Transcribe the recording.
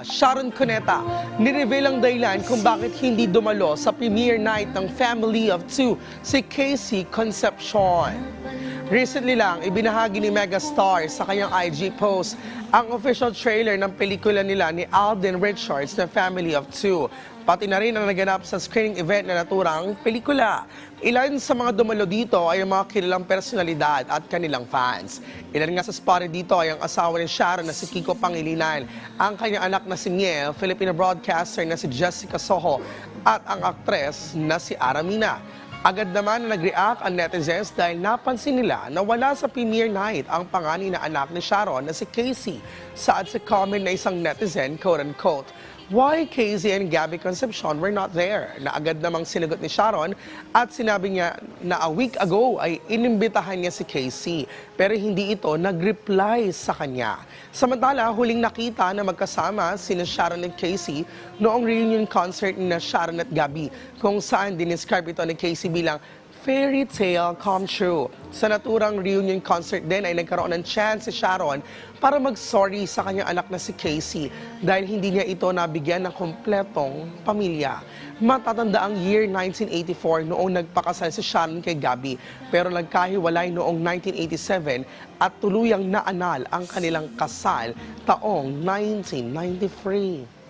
Sharon Cuneta, nireveal ang dahilan kung bakit hindi dumalo sa premiere night ng Family of Two si Casey Concepcion. Recently lang, ibinahagi ni Megastar sa kanyang IG post ang official trailer ng pelikula nila ni Alden Richards na Family of Two. Pati na rin ang naganap sa screening event na naturang pelikula. Ilan sa mga dumalo dito ay ang mga kilalang personalidad at kanilang fans. Ilan nga sa spotted dito ay ang asawa ni Sharon na si Kiko Pangilinan, ang kanyang anak na si Miel, Filipino broadcaster na si Jessica Soho, at ang aktres na si Aramina. Agad naman na nag-react ang netizens dahil napansin nila na wala sa premiere night ang pangani na anak ni Sharon na si Casey. Saad sa comment na isang netizen, quote-unquote, Why Casey and Gabby Concepcion were not there? Na agad namang sinagot ni Sharon at sinabi niya na a week ago ay inimbitahan niya si Casey pero hindi ito nag-reply sa kanya. Samantala, huling nakita na magkasama sina Sharon at Casey noong reunion concert na Sharon at Gabby kung saan dinescribe ito ni Casey bilang fairy tale come true. Sa naturang reunion concert din ay nagkaroon ng chance si Sharon para mag-sorry sa kanyang anak na si Casey dahil hindi niya ito nabigyan ng kompletong pamilya. Matatanda ang year 1984 noong nagpakasal si Sharon kay Gabby pero nagkahiwalay noong 1987 at tuluyang naanal ang kanilang kasal taong 1993.